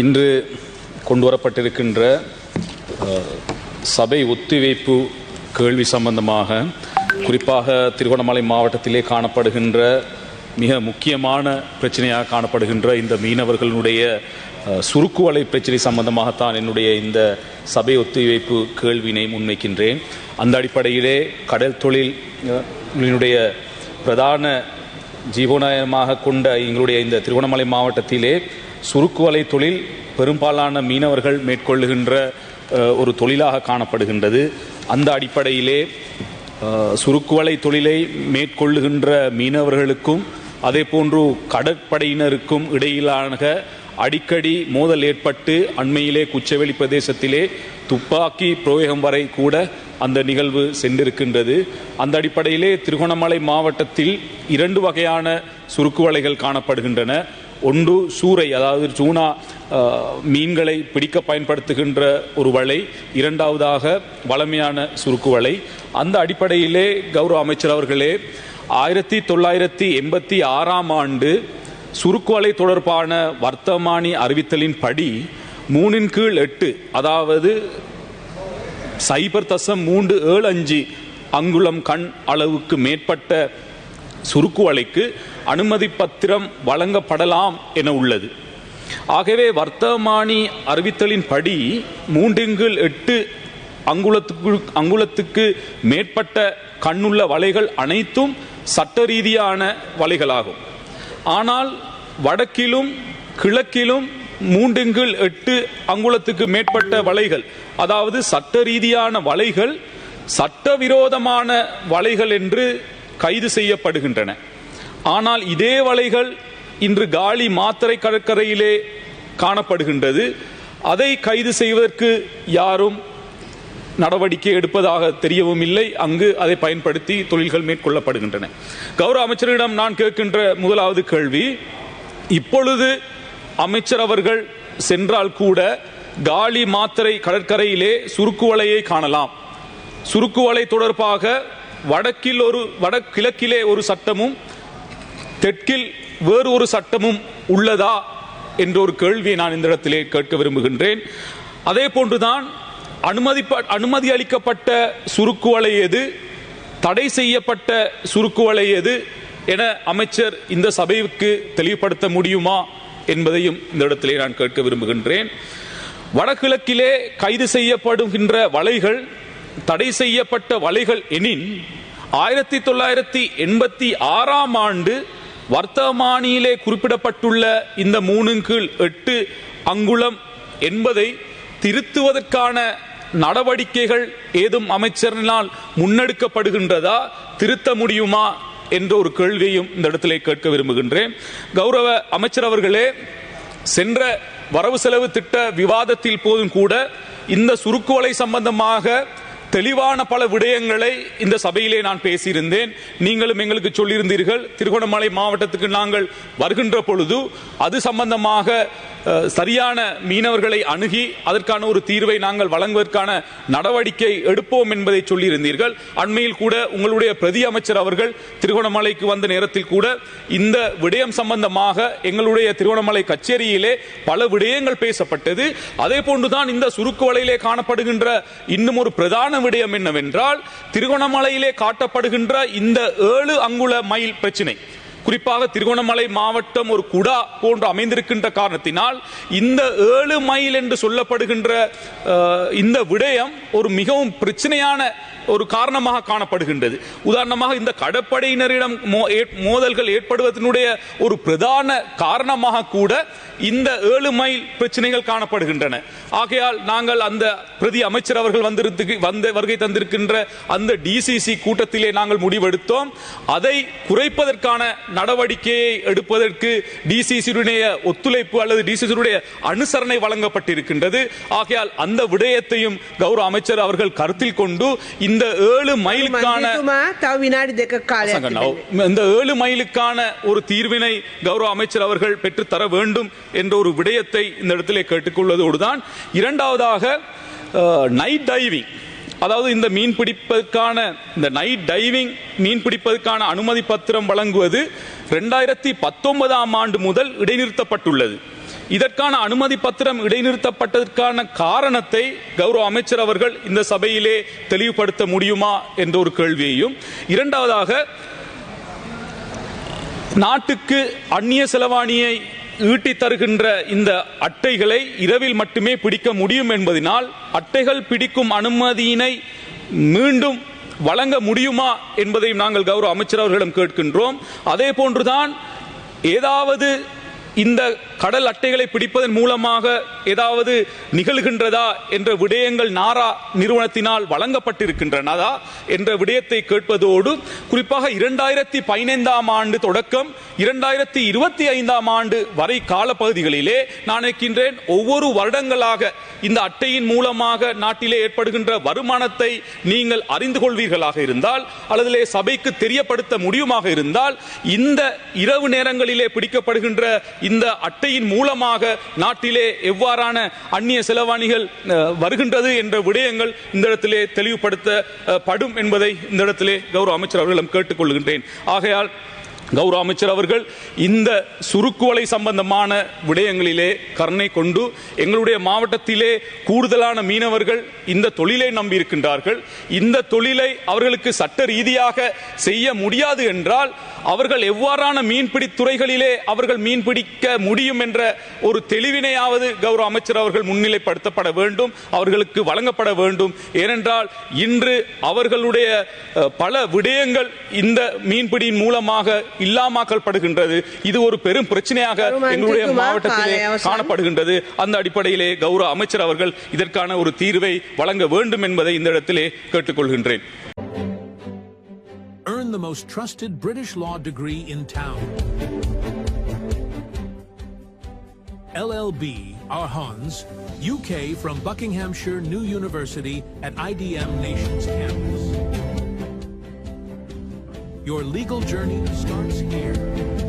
இன்று கொண்டு வரப்பட்டிருக்கின்ற சபை ஒத்திவைப்பு கேள்வி சம்பந்தமாக குறிப்பாக திருகோணமலை மாவட்டத்திலே காணப்படுகின்ற மிக முக்கியமான பிரச்சனையாக காணப்படுகின்ற இந்த மீனவர்களுடைய சுருக்குவலை பிரச்சனை சம்பந்தமாகத்தான் என்னுடைய இந்த சபை ஒத்திவைப்பு கேள்வினை முன்வைக்கின்றேன். அந்த அடிப்படையிலே கடல் தொழில் பிரதான ஜீவனாயமாக கொண்ட எங்களுடைய இந்த திருவண்ணாமலை மாவட்டத்திலே சுருக்குவலை தொழில் பெரும்பாலான மீனவர்கள் மேற்கொள்ளுகின்ற ஒரு தொழிலாக காணப்படுகின்றது. அந்த அடிப்படையிலே சுருக்குவலை தொழிலை மேற்கொள்ளுகின்ற மீனவர்களுக்கும் அதே போன்று கடற்படையினருக்கும் இடையிலான அடிக்கடி மோதல் ஏற்பட்டு அண்மையிலே குச்சவெளி பிரதேசத்திலே துப்பாக்கி பிரயோகம் வரை கூட அந்த நிகழ்வு சென்றிருக்கின்றது. அந்த அடிப்படையிலே திருகோணமலை மாவட்டத்தில் இரண்டு வகையான சுருக்கு வலைகள் காணப்படுகின்றன. ஒன்று சூறை அதாவது சூனா மீன்களை பிடிக்க பயன்படுத்துகின்ற ஒரு வலை இரண்டாவதாக வளமையான சுருக்கு வலை. அந்த அடிப்படையிலே கௌரவ அமைச்சர் அவர்களே ஆயிரத்தி தொள்ளாயிரத்தி எண்பத்தி ஆறாம் ஆண்டு சுருக்குவலை தொடர்பான வர்த்தமானி அறிவித்தலின் படி மூணின் கீழ் எட்டு அதாவது சைபர் தசம் மூன்று ஏழு அஞ்சு அங்குலம் கண் அளவுக்கு மேற்பட்ட சுருக்குவலைக்கு அனுமதி பத்திரம் வழங்கப்படலாம் என உள்ளது. ஆகவே வர்த்தமானி அறிவித்தலின் படி மூன்றின் கீழ் எட்டு அங்குலத்துக்கு அங்குலத்துக்கு மேற்பட்ட கண்ணுள்ள வலைகள் அனைத்தும் சட்ட ரீதியான வலைகளாகும். ஆனால் வடக்கிலும் கிழக்கிலும் மூன்றுங்கள் எட்டு அங்குலத்துக்கு மேற்பட்ட வலைகள் அதாவது சட்ட ரீதியான வலைகள் சட்டவிரோதமான வலைகள் என்று கைது செய்யப்படுகின்றன. ஆனால் இதே வலைகள் இன்று காலி மாத்திரை கடற்கரையிலே காணப்படுகின்றது. அதை கைது செய்வதற்கு யாரும் நடவடிக்கை எடுப்பதாக தெரியவும் இல்லை அங்கு அதை பயன்படுத்தி தொழில்கள் மேற்கொள்ளப்படுகின்றன. கௌரவ அமைச்சரிடம் நான் கேட்கின்ற முதலாவது கேள்வி இப்பொழுது அமைச்சர் அவர்கள் சென்றால் கூட காலி மாத்திரை கடற்கரையிலே சுருக்கு வலையை காணலாம். சுருக்கு வலை தொடர்பாக வடக்கில் ஒரு வடகிழக்கிலே ஒரு சட்டமும் தெற்கில் வேறு ஒரு சட்டமும் உள்ளதா? என்ற ஒரு கேள்வியை நான் இந்த இடத்திலே கேட்க விரும்புகின்றேன். அதே போன்றுதான் அனுமதி அனுமதி அளிக்கப்பட்ட சுருக்குவலை எது? தடை செய்யப்பட்ட சுருக்குவலை எது? என அமைச்சர் இந்த சபைக்கு தெளிவுபடுத்த முடியுமா என்பதையும் இந்த இடத்திலே நான் கேட்க விரும்புகின்றேன். வடகிழக்கிலே கைது செய்யப்படுகின்ற வலைகள் தடை செய்யப்பட்ட வலைகள் எனின் ஆயிரத்தி தொள்ளாயிரத்தி எண்பத்தி ஆறாம் ஆண்டு வர்த்தமானியிலே குறிப்பிடப்பட்டுள்ள இந்த மூணு கீழ் எட்டு அங்குலம் என்பதை திருத்துவதற்கான நடவடிக்கைகள் ஏதும் அமைச்சரினால் முன்னெடுக்கப்படுகின்றதா? திருத்த முடியுமா? என்ற ஒரு கேள்வியையும் இந்த இடத்திலே கேட்க விரும்புகின்றேன். கௌரவ அமைச்சர் அவர்களே சென்ற வரவு செலவு திட்ட விவாதத்தில் போதும் கூட இந்த சுருக்குவலை சம்பந்தமாக தெளிவான பல விடயங்களை இந்த சபையிலே நான் பேசியிருந்தேன். நீங்களும் எங்களுக்கு சொல்லியிருந்தீர்கள். திருகோணமலை மாவட்டத்துக்கு நாங்கள் வருகின்ற பொழுது அது சம்பந்தமாக சரியான மீனவர்களை அணுகி அதற்கான ஒரு தீர்வை நாங்கள் வழங்குவதற்கான நடவடிக்கை எடுப்போம் என்பதை சொல்லியிருந்தீர்கள். அண்மையில் கூட உங்களுடைய பிரதி அமைச்சர் அவர்கள் திருகோணமலைக்கு வந்த நேரத்தில் கூட இந்த விடயம் சம்பந்தமாக எங்களுடைய திருகோணமலை கச்சேரியிலே பல விடயங்கள் பேசப்பட்டது. அதே போன்றுதான் இந்த சுருக்கு வலையிலே காணப்படுகின்ற இன்னும் ஒரு பிரதான விடயம் என்னவென்றால் திருகோணமலையிலே காட்டப்படுகின்ற இந்த ஏழு அங்குல மைல் பிரச்சினை. குறிப்பாக திருகோணமலை மாவட்டம் ஒரு குடா போன்று அமைந்திருக்கின்ற காரணத்தினால் இந்த ஏழு மைல் என்று சொல்லப்படுகின்ற இந்த விடயம் ஒரு மிகவும் பிரச்சனையான ஒரு காரணமாக காணப்படுகின்றது. உதாரணமாக இந்த கடற்படையினரிடம் மோதல்கள் ஏற்படுவதனுடைய ஒரு பிரதான காரணமாக கூட இந்த ஏழு மைல் பிரச்சனைகள் காணப்படுகின்றன. ஆகையால் நாங்கள் அந்த பிரதி அமைச்சர் அவர்கள் வந்திருக்கு வந்த வருகை தந்திருக்கின்ற அந்த டிசிசி கூட்டத்திலே நாங்கள் முடிவெடுத்தோம். அதை குறைப்பதற்கான நடவடிக்கையை எடுப்பதற்கு டிசிசியுடைய ஒத்துழைப்பு அல்லது டிசிசியுடைய அனுசரணை வழங்கப்பட்டிருக்கின்றது. ஆகையால் அந்த விடயத்தையும் கௌரவ அமைச்சர் அவர்கள் கருத்தில் கொண்டு இந்த ஏழு மைலுக்கான இந்த ஏழு மைலுக்கான ஒரு தீர்வினை கௌரவ அமைச்சர் அவர்கள் பெற்று தர வேண்டும் என்ற ஒரு விடயத்தை இந்த இடத்திலே கேட்டுக்கொள்வதோடுதான் இரண்டாவதாக நைட் டைவிங் அதாவது இந்த மீன் பிடிப்பதற்கான இந்த நைட் டைவிங் மீன் பிடிப்பதற்கான அனுமதி பத்திரம் வழங்குவது ரெண்டாயிரத்தி பத்தொன்பதாம் ஆண்டு முதல் இடைநிறுத்தப்பட்டுள்ளது. இதற்கான அனுமதி பத்திரம் இடைநிறுத்தப்பட்டதற்கான காரணத்தை கௌரவ அமைச்சர் அவர்கள் இந்த சபையிலே தெளிவுபடுத்த முடியுமா என்ற ஒரு கேள்வியையும் இரண்டாவதாக நாட்டுக்கு அந்நிய செலவாணியை ஈட்டி தருகின்ற இந்த அட்டைகளை இரவில் மட்டுமே பிடிக்க முடியும் என்பதனால் அட்டைகள் பிடிக்கும் அனுமதியினை மீண்டும் வழங்க முடியுமா என்பதையும் நாங்கள் கௌரவ அமைச்சர் அவர்களிடம் கேட்கின்றோம். அதே போன்றுதான் ஏதாவது இந்த கடல் அட்டைகளை பிடிப்பதன் மூலமாக ஏதாவது நிகழ்கின்றதா என்ற விடயங்கள் நாரா நிறுவனத்தினால் வழங்கப்பட்டிருக்கின்றனதா என்ற விடயத்தை கேட்பதோடு குறிப்பாக இரண்டாயிரத்தி பதினைந்தாம் ஆண்டு தொடக்கம் இரண்டாயிரத்தி இருபத்தி ஐந்தாம் ஆண்டு வரை காலப்பகுதிகளிலே நான் நினைக்கின்றேன் ஒவ்வொரு வருடங்களாக இந்த அட்டையின் மூலமாக நாட்டிலே ஏற்படுகின்ற வருமானத்தை நீங்கள் அறிந்து கொள்வீர்களாக இருந்தால் அல்லது சபைக்கு தெரியப்படுத்த முடியுமாக இருந்தால் இந்த இரவு நேரங்களிலே பிடிக்கப்படுகின்ற இந்த அட்டை அட்டையின் மூலமாக நாட்டிலே எவ்வாறான அந்நிய செலவாணிகள் வருகின்றது என்ற விடயங்கள் இந்த இடத்திலே தெளிவுபடுத்தப்படும் என்பதை இந்த இடத்திலே கௌரவ அமைச்சர் அவர்களிடம் கேட்டுக்கொள்கின்றேன். ஆகையால் கௌரவ அமைச்சர் அவர்கள் இந்த சுருக்குவலை சம்பந்தமான விடயங்களிலே கருணை கொண்டு எங்களுடைய மாவட்டத்திலே கூடுதலான மீனவர்கள் இந்த தொழிலை நம்பியிருக்கின்றார்கள். இந்த தொழிலை அவர்களுக்கு சட்ட ரீதியாக செய்ய முடியாது என்றால் அவர்கள் எவ்வாறான மீன்பிடி துறைகளிலே அவர்கள் மீன் பிடிக்க முடியும் என்ற ஒரு தெளிவினையாவது கௌரவ அமைச்சர் அவர்கள் முன்னிலைப்படுத்தப்பட வேண்டும் அவர்களுக்கு வழங்கப்பட வேண்டும். ஏனென்றால் இன்று அவர்களுடைய பல விடயங்கள் இந்த மீன்பிடியின் மூலமாக இல்லாமக்கப்படுகின்றது இது ஒரு பெரும் பிரச்சனையாக எங்களுடைய மாவட்டத்திலே. காணப்படுகின்றது அந்த அடிப்படையிலே கௌரவ அமைச்சர் அவர்கள் இதற்கான ஒரு தீர்வை வழங்க வேண்டும் என்பதை இந்த இடத்திலே கேட்டுக்கொள்கின்றேன் Earn the most trusted British law degree in town. LLB, our Hans, UK from Buckinghamshire New University at IDM Nations campus. Your legal journey starts here.